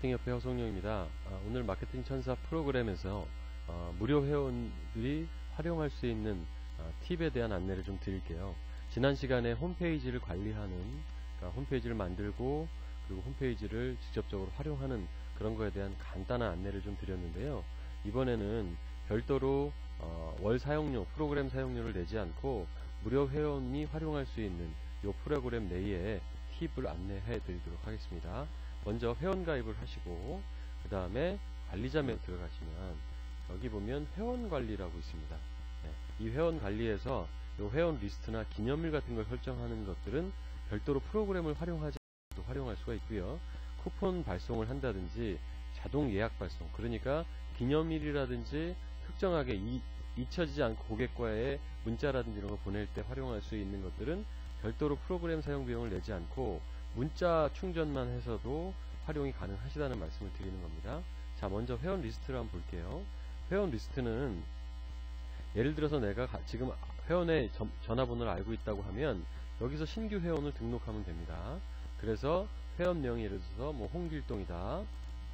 마케팅협회 허송영입니다. 아, 오늘 마케팅 천사 프로그램에서 어, 무료 회원들이 활용할 수 있는 아, 팁에 대한 안내를 좀 드릴게요. 지난 시간에 홈페이지를 관리하는 그러니까 홈페이지를 만들고 그리고 홈페이지를 직접적으로 활용하는 그런 거에 대한 간단한 안내를 좀 드렸는데요. 이번에는 별도로 어, 월 사용료, 프로그램 사용료를 내지 않고 무료 회원이 활용할 수 있는 이 프로그램 내에 팁을 안내해 드리도록 하겠습니다. 먼저 회원 가입을 하시고 그 다음에 관리자 메뉴 들어가시면 여기 보면 회원 관리라고 있습니다. 네, 이 회원 관리에서 이 회원 리스트나 기념일 같은 걸 설정하는 것들은 별도로 프로그램을 활용하지 않아도 활용할 수가 있고요. 쿠폰 발송을 한다든지 자동 예약 발송 그러니까 기념일이라든지 특정하게 이, 잊혀지지 않고 고객과의 문자라든지 이런 거 보낼 때 활용할 수 있는 것들은 별도로 프로그램 사용 비용을 내지 않고 문자 충전만 해서도 활용이 가능하시다는 말씀을 드리는 겁니다. 자, 먼저 회원 리스트를 한번 볼게요. 회원 리스트는 예를 들어서 내가 지금 회원의 전화번호를 알고 있다고 하면 여기서 신규 회원을 등록하면 됩니다. 그래서 회원명이 예를 들어서 뭐 홍길동이다.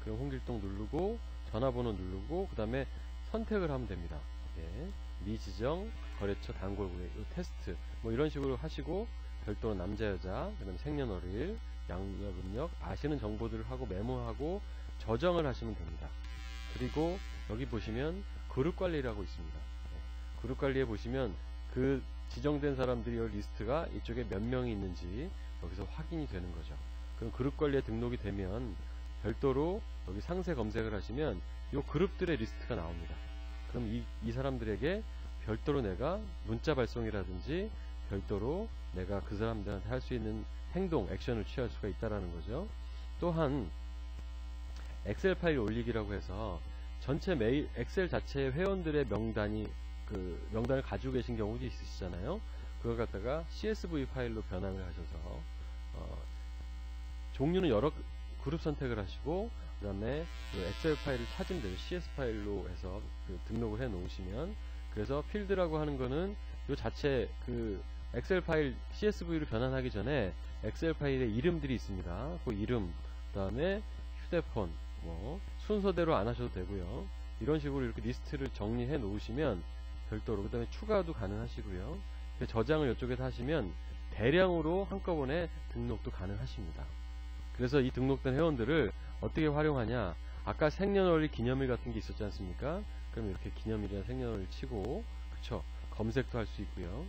그럼 홍길동 누르고 전화번호 누르고 그 다음에 선택을 하면 됩니다. 네. 미지정 거래처 단골고객 테스트 뭐 이런 식으로 하시고 별도로 남자 여자 그다음 생년월일 양력 음력 아시는 정보들을 하고 메모하고 저장을 하시면 됩니다. 그리고 여기 보시면 그룹 관리라고 있습니다. 네. 그룹 관리에 보시면 그 지정된 사람들이 이 리스트가 이쪽에 몇 명이 있는지 여기서 확인이 되는 거죠. 그럼 그룹 관리에 등록이 되면 별도로 여기 상세 검색을 하시면 이 그룹들의 리스트가 나옵니다. 그럼 이, 이 사람들에게 별도로 내가 문자 발송이라든지 별도로 내가 그 사람들한테 할 수 있는 행동, 액션을 취할 수가 있다라는 거죠. 또한 엑셀 파일 올리기라고 해서 전체 메일 엑셀 자체의 회원들의 명단이 그 명단을 가지고 계신 경우도 있으시잖아요. 그걸 갖다가 CSV 파일로 변환을 하셔서 어, 종류는 여러 그룹 선택을 하시고 그 다음에 그 엑셀 파일을 찾은 대로 CS 파일로 해서 그 등록을 해 놓으시면 그래서 필드라고 하는 거는 요 자체 그 엑셀 파일 CSV로 변환하기 전에 엑셀 파일의 이름들이 있습니다. 그 이름, 그 다음에 휴대폰, 뭐 순서대로 안 하셔도 되고요. 이런 식으로 이렇게 리스트를 정리해 놓으시면 별도로 그 다음에 추가도 가능하시고요. 저장을 이쪽에서 하시면 대량으로 한꺼번에 등록도 가능하십니다. 그래서 이 등록된 회원들을 어떻게 활용하냐 아까 생년월일 기념일 같은 게 있었지 않습니까? 그럼 이렇게 기념일이나 생년월일 치고 그쵸 검색도 할 수 있고요.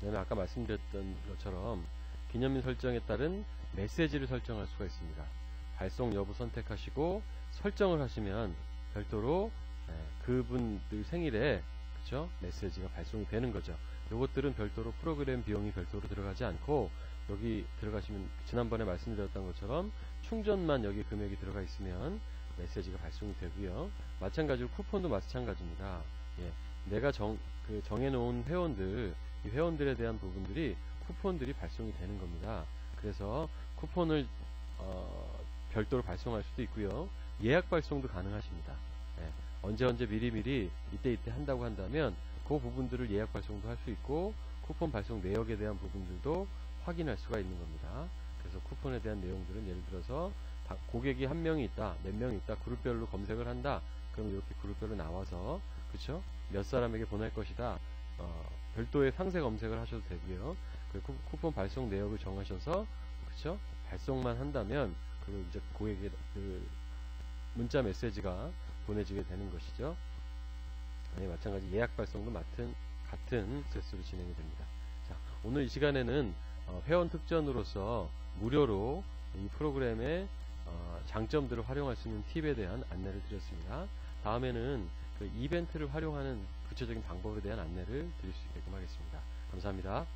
그다음에 아까 말씀드렸던 것처럼 기념일 설정에 따른 메시지를 설정할 수가 있습니다. 발송 여부 선택하시고 설정을 하시면 별도로 예, 그분들 생일에 그쵸 메시지가 발송이 되는 거죠. 이것들은 별도로 프로그램 비용이 별도로 들어가지 않고 여기 들어가시면 지난번에 말씀드렸던 것처럼 충전만 여기 금액이 들어가 있으면 메시지가 발송이 되고요. 마찬가지로 쿠폰도 마찬가지입니다. 예, 내가 정, 그 정해놓은 회원들 이 회원들에 대한 부분들이 쿠폰들이 발송이 되는 겁니다. 그래서 쿠폰을 어, 별도로 발송할 수도 있고요. 예약 발송도 가능하십니다. 네. 언제 언제 미리미리 이때 이때 한다고 한다면 그 부분들을 예약 발송도 할 수 있고 쿠폰 발송 내역에 대한 부분들도 확인할 수가 있는 겁니다. 그래서 쿠폰에 대한 내용들은 예를 들어서 고객이 한 명이 있다, 몇 명이 있다, 그룹별로 검색을 한다. 그럼 이렇게 그룹별로 나와서 그렇죠? 몇 사람에게 보낼 것이다. 어, 별도의 상세 검색을 하셔도 되고요. 그 쿠폰 발송 내역을 정하셔서 그쵸? 발송만 한다면 그 이제 고객의 그 문자 메시지가 보내지게 되는 것이죠. 네, 마찬가지 예약 발송도 같은 같은 프로세스로 진행이 됩니다. 자, 오늘 이 시간에는 어, 회원 특전으로서 무료로 이 프로그램의 어, 장점들을 활용할 수 있는 팁에 대한 안내를 드렸습니다. 다음에는 그 이벤트를 활용하는 구체적인 방법에 대한 안내를 드릴 수 있게끔 하겠습니다. 감사합니다.